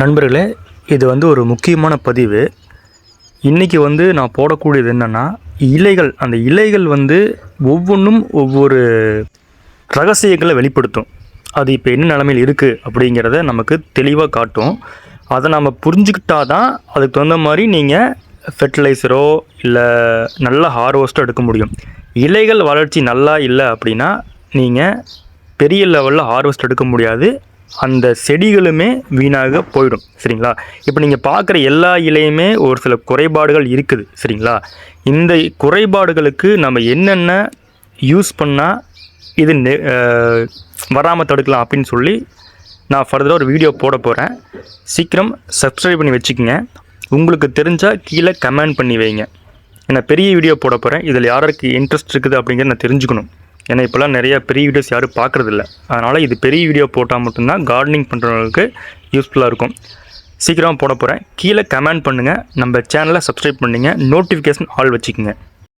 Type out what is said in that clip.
நண்பர்களே இது வந்து ஒரு முக்கியமான பதிவு. இன்றைக்கி வந்து நான் போடக்கூடியது என்னென்னா இலைகள். அந்த இலைகள் வந்து ஒவ்வொன்றும் ஒவ்வொரு ரகசியங்களை வெளிப்படுத்தும். அது இப்போ என்ன நிலமையில் இருக்குது அப்படிங்கிறத நமக்கு தெளிவாக காட்டும். அதை நம்ம புரிஞ்சுக்கிட்டா தான் அதுக்கு தகுந்த மாதிரி நீங்கள் ஃபெர்டிலைசரோ இல்லை நல்ல ஹார்வெஸ்ட்டோ எடுக்க முடியும். இலைகள் வளர்ச்சி நல்லா இல்லை அப்படின்னா நீங்கள் பெரிய லெவலில் ஹார்வெஸ்ட் எடுக்க முடியாது. அந்த செடிகளுமே வீணாக போயிடும் சரிங்களா? இப்போ நீங்கள் பார்க்குற எல்லா இலையுமே ஒரு சில குறைபாடுகள் இருக்குது சரிங்களா? இந்த குறைபாடுகளுக்கு நம்ம என்னென்ன யூஸ் பண்ணால் இது வராமல் தடுக்கலாம் அப்படின்னு சொல்லி நான் ஃபர்தராக ஒரு வீடியோ போட போகிறேன் சீக்கிரம் சப்ஸ்கிரைப் பண்ணி வச்சுக்கோங்க. உங்களுக்கு தெரிஞ்சால் கீழே கமெண்ட் பண்ணி வைங்க. நான் பெரிய வீடியோ போட போகிறேன் இதில் யாருக்கு இன்ட்ரெஸ்ட் இருக்குது அப்படிங்கிறத நான் தெரிஞ்சுக்கணும். ஏன்னா இப்போல்லாம் நிறைய பெரிய வீடியோஸ் யாரும் பார்க்குறதில்ல. அதனால் இது பெரிய வீடியோ போட்டால் மட்டும்தான் கார்டனிங் பண்ணுறவங்களுக்கு யூஸ்ஃபுல்லாக இருக்கும். சீக்கிரமாக போட போகிறேன் கீழே கமெண்ட் பண்ணுங்கள் நம்ம சேனலை சப்ஸ்கிரைப் பண்ணுங்கள் நோட்டிஃபிகேஷன் ஆல் வச்சுக்கோங்க.